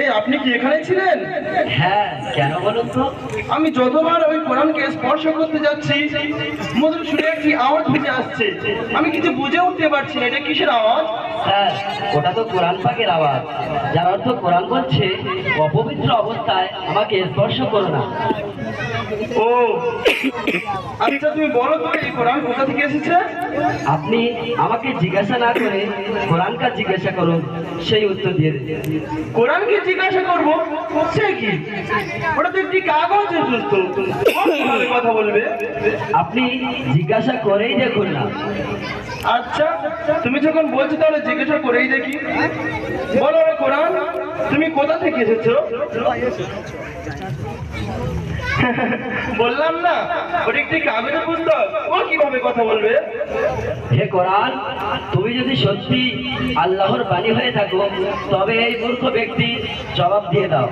এই আপনি কি এখানে ছিলেন? হ্যাঁ কেন বলুন তো? আমি যতবার ওই কোরআনকে স্পর্শ করতে যাচ্ছি মধুর শুনে একটি আওয়াজ ভেসে আসছে। আমি কিছু বুঝে উঠতে পারছি না এটা কিসের আওয়াজ? স্যার ওটা তো কোরআন পাকের আওয়াজ। যার অর্থ কোরআন বলছে অপবিত্র অবস্থায় আমাকে স্পর্শ করো না। ও আচ্ছা তুমি বলো তো এই কোরআন কোথা থেকে এসেছে? আপনি আমাকে জিজ্ঞাসা না করে কোরআনকা জিজ্ঞাসা করুন সেই উত্তর দিয়ে কোরআনকে জিজ্ঞাসা করব? সে কি? ওটা তো একটি কাগজের দোস্ত কথা বলবে? আপনি জিজ্ঞাসা করেই দেখুন না। আচ্ছা তুমি যখন বলছো তাহলে জিজ্ঞাসা করেই দেখি বলো রে কোরআন তুমি কোথা থেকে এসেছো বললাম না ওটা একটি কাগজের পুস্তক ও কিভাবে কথা বলবে হে কোরআন তুমি যদি সত্যি আল্লাহর বাণী হয়ে থাকো তবে এই মূর্খ ব্যক্তি জবাব দিয়ে দাও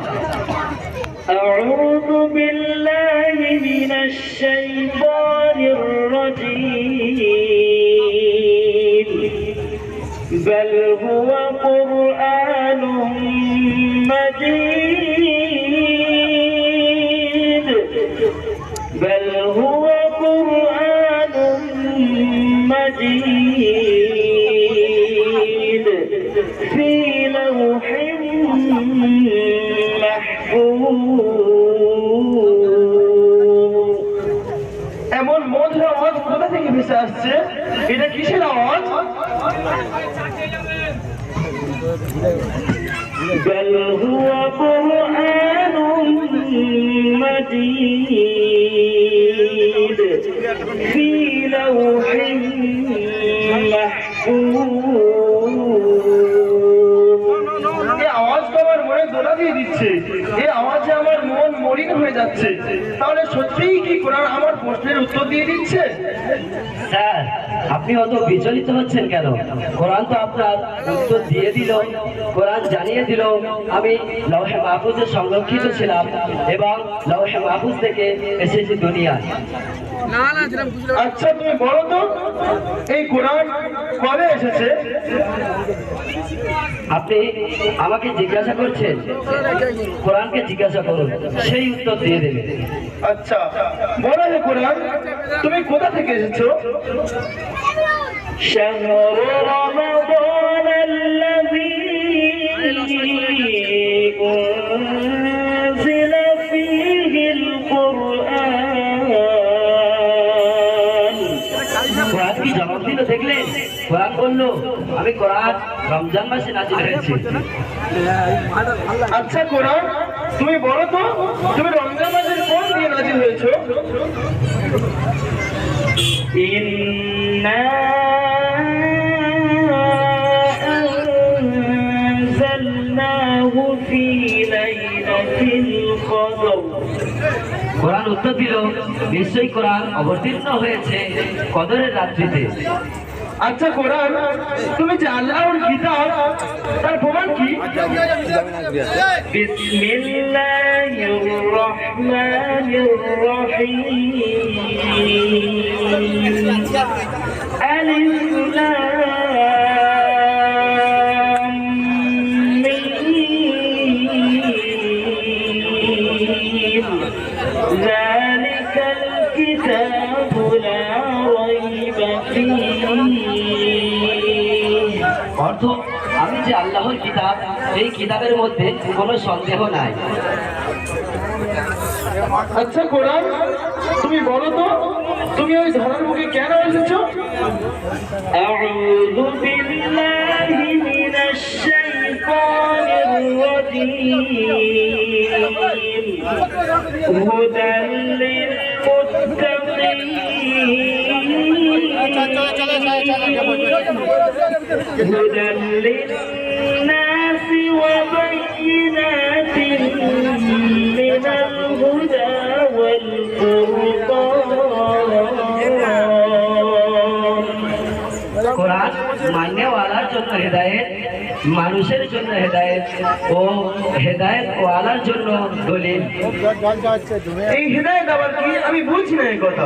أعوذ بالله من الشيطان الرجيم مجيد في لوح محفوظ এমন মধুর আওয়াজ কোথা থেকে ভেসে আসছে এটা কিসের আওয়াজ بل هو قرآن مجيد في لوح দিচ্ছে এই আওয়াজে আমার মন মলিন হয়ে যাচ্ছে, তাহলে সত্যিই কি কোরআন আমার প্রশ্নের উত্তর দিয়ে দিচ্ছে? স্যার, আপনি অত বিচলিত হচ্ছেন কেন? কোরআন তো আপনার উত্তর দিয়ে দিল, কোরআন জানিয়ে দিল। আমি লৌহে মাহফুজে সংরক্ষিত ছিলাম এবং লৌহে মাহফুজ থেকে এসেছি আচ্ছা তুমি বলো তো, এই কোরআন কবে এসেছে? আপনি আমাকে জিজ্ঞাসা করছেন, কোরআনকে জিজ্ঞাসা করুন, সেই উত্তর দিয়ে দেবে। আচ্ছা বলো যে কোরআন, তুমি কোথা থেকে এসেছ? শ্যামর রমাদন কোরআন বললো আমি কোরআন রমজান মাসে নাজিল হয়েছি আচ্ছা কোরআন তুমি বলো তো তুমি রমজান মাসের কোন দিয়ে নাজিল হয়েছো إنا أنزلناه في ليلة القدر কোরআন উত্তর দিল নিশ্চয়ই কোরআন অবতীর্ণ হয়েছে কদরের রাত্রিতে আচ্ছা কোরআন তুমি যে আল্লাহর কিতাব তার প্রমাণ কি? বিসমিল্লাহির রহমানির রহিম। আলিফ লাম অর্থ আমি যে আল্লাহর কিতাব এই কিতাবের মধ্যে কোনো সন্দেহ নাই। আচ্ছা কোরআন তুমি বলো তো তুমি ওই ধরার মুখে কেন এসেছ? আউযু বিল্লাহি মিনাশ هدى للناس وبينات من الهدى والفرقان কোরআন মান্যওয়ালার জন্য হেদায়েত মানুষের জন্য হেদায়েত ও হেদায়েত ওয়ালার জন্য দলিল এই হৃদয় আবার কি আমি বুঝছি না এই কথা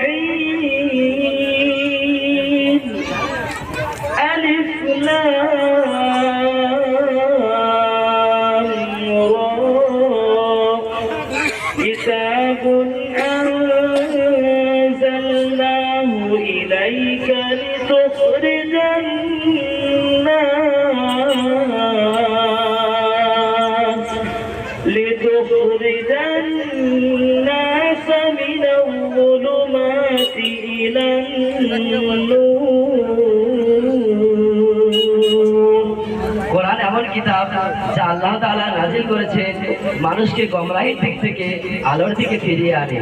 কোরআন এমন কিতাব যা আল্লাহ তাআলা নাজিল করেছেন মানুষকে গমরাহির দিক থেকে, আলোর দিকে ফিরিয়ে আনে।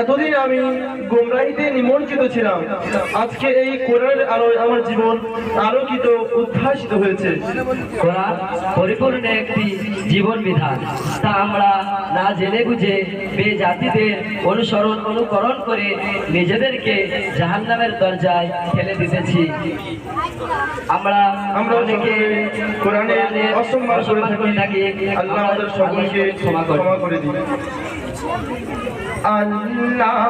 এতদিন আমি গোমরাহিতে নিমজ্জিত ছিলাম। আজকে এই কোরআনের আলোয় আমার জীবন আলোকিত উদ্ভাসিত হয়েছে। কোরআন পরিপূর্ণ একটি জীবন বিধান। তা আমরা না জেনে বুঝে বে জাতিদের অনুসরণ অনুকরণ করে নিজেদেরকে জাহান্নামের দরজায় ঠেলে দিতেছি। আমরা আমরা অনেকে কোরআনের অসম্মান করে থাকি। আল্লাহ আমাদের সকলকে ক্ষমা করে ক্ষমা করে দিন। আল্লাহ।